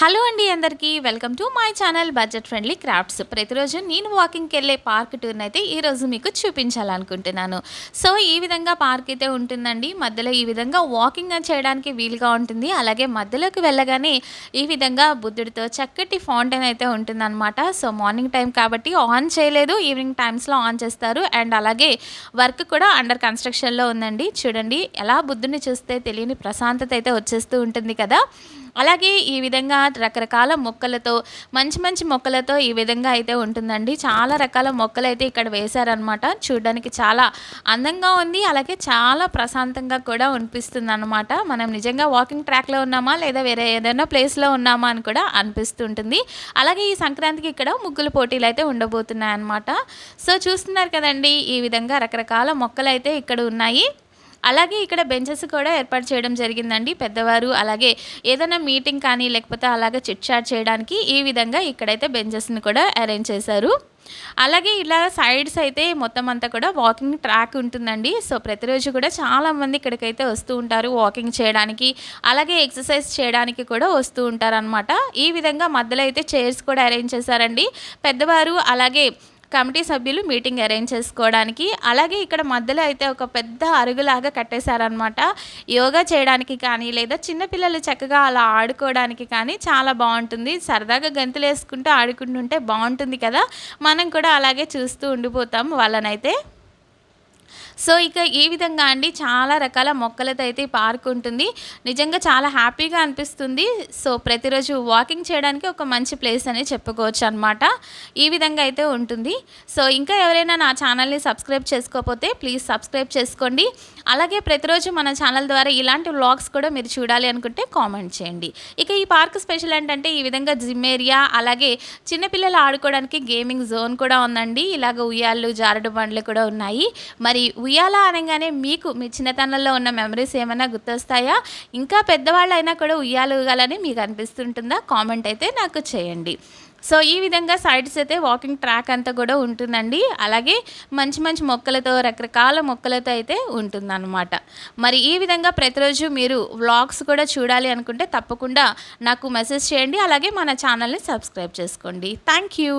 Hello అండి అందరికీ welcome to my channel budget friendly crafts. ప్రతిరోజు నేను వాకింగ్కి వెళ్ళే పార్క్ టూర్ని అయితే ఈరోజు మీకు చూపించాలనుకుంటున్నాను. సో ఈ విధంగా పార్క్ అయితే ఉంటుందండి. మధ్యలో ఈ విధంగా వాకింగ్ చేయడానికి వీలుగా ఉంటుంది. అలాగే మధ్యలోకి వెళ్ళగానే ఈ విధంగా బుద్ధుడితో చక్కటి ఫౌంటైన్ అయితే ఉంటుందన్నమాట. సో మార్నింగ్ టైం కాబట్టి ఆన్ చేయలేదు. ఈవినింగ్ టైమ్స్లో ఆన్ చేస్తారు. అండ్ అలాగే వర్క్ కూడా అండర్ కన్స్ట్రక్షన్లో ఉందండి. చూడండి ఎలా బుద్ధుడిని చూస్తే తెలియని ప్రశాంతత అయితే వచ్చేస్తూ ఉంటుంది కదా. అలాగే ఈ విధంగా రకరకాల మొక్కలతో మంచి మంచి మొక్కలతో ఈ విధంగా అయితే ఉంటుందండి. చాలా రకాల మొక్కలు అయితే ఇక్కడ వేశారనమాట చూడడానికి చాలా అందంగా ఉంది. అలాగే చాలా ప్రశాంతంగా కూడా అనిపిస్తుంది అనమాట మనం నిజంగా వాకింగ్ ట్రాక్లో ఉన్నామా లేదా వేరే ఏదైనా ప్లేస్లో ఉన్నామా అని కూడా అనిపిస్తుంటుంది. అలాగే ఈ సంక్రాంతికి ఇక్కడ ముగ్గుల పోటీలు అయితే ఉండబోతున్నాయి అనమాట సో చూస్తున్నారు కదండి ఈ విధంగా రకరకాల మొక్కలు అయితే ఇక్కడ ఉన్నాయి. అలాగే ఇక్కడ బెంచెస్ కూడా ఏర్పాటు చేయడం జరిగిందండి పెద్దవారు. అలాగే ఏదైనా మీటింగ్ కానీ లేకపోతే అలాగే చిట్ చాట్ చేయడానికి ఈ విధంగా ఇక్కడైతే బెంచెస్ని కూడా అరేంజ్ చేశారు. అలాగే ఇలా సైడ్స్ అయితే మొత్తం అంతా కూడా వాకింగ్ ట్రాక్ ఉంటుందండి. సో ప్రతిరోజు కూడా చాలామంది ఇక్కడికైతే వస్తూ ఉంటారు వాకింగ్ చేయడానికి. అలాగే ఎక్సర్సైజ్ చేయడానికి కూడా వస్తూ ఉంటారు అనమాట ఈ విధంగా మధ్యలో అయితే చైర్స్ కూడా అరేంజ్ చేశారండి. పెద్దవారు అలాగే కమిటీ సభ్యులు మీటింగ్ అరేంజ్ చేసుకోవడానికి. అలాగే ఇక్కడ మధ్యలో అయితే ఒక పెద్ద అరుగులాగా కట్టేశారనమాట యోగా చేయడానికి కానీ లేదా చిన్నపిల్లలు చక్కగా అలా ఆడుకోవడానికి కానీ చాలా బాగుంటుంది. సరదాగా గంతులు వేసుకుంటూ ఆడుకుంటుంటే బాగుంటుంది కదా. మనం కూడా అలాగే చూస్తూ ఉండిపోతాం వాళ్ళనైతే. సో ఇక ఈ విధంగా అండి చాలా రకాల మొక్కలతో అయితే పార్క్ ఉంటుంది. నిజంగా చాలా హ్యాపీగా అనిపిస్తుంది. సో ప్రతిరోజు వాకింగ్ చేయడానికి ఒక మంచి ప్లేస్ అని చెప్పుకోవచ్చు అనమాట ఈ విధంగా అయితే ఉంటుంది. సో ఇంకా ఎవరైనా నా ఛానల్ని సబ్స్క్రైబ్ చేసుకోకపోతే ప్లీజ్ సబ్స్క్రైబ్ చేసుకోండి. అలాగే ప్రతిరోజు మన ఛానల్ ద్వారా ఇలాంటి వ్లాగ్స్ కూడా మీరు చూడాలి అనుకుంటే కామెంట్ చేయండి. ఇక ఈ పార్క్ స్పెషల్ ఏంటంటే ఈ విధంగా జిమ్ ఏరియా అలాగే చిన్నపిల్లలు ఆడుకోవడానికి గేమింగ్ జోన్ కూడా ఉందండి. ఇలాగ ఉయ్యాళ్ళు జారుడు బండ్లు కూడా ఉన్నాయి. మరి ఉయ్యాల అనగానే మీకు మీ చిన్నతనంలో ఉన్న మెమరీస్ ఏమైనా గుర్తొస్తాయా? ఇంకా పెద్దవాళ్ళు అయినా కూడా ఉయ్యాలు ఊగాలని మీకు అనిపిస్తుంటుందా? కామెంట్ అయితే నాకు చేయండి. సో ఈ విధంగా సైడ్స్ అయితే వాకింగ్ ట్రాక్ అంతా కూడా ఉంటుందండి. అలాగే మంచి మంచి మొక్కలతో రకరకాల మొక్కలతో అయితే ఉంటుందన్నమాట. మరి ఈ విధంగా ప్రతిరోజు మీరు వ్లాగ్స్ కూడా చూడాలి అనుకుంటే తప్పకుండా నాకు మెసేజ్ చేయండి. అలాగే మన ఛానల్ని సబ్స్క్రైబ్ చేసుకోండి. Thank you.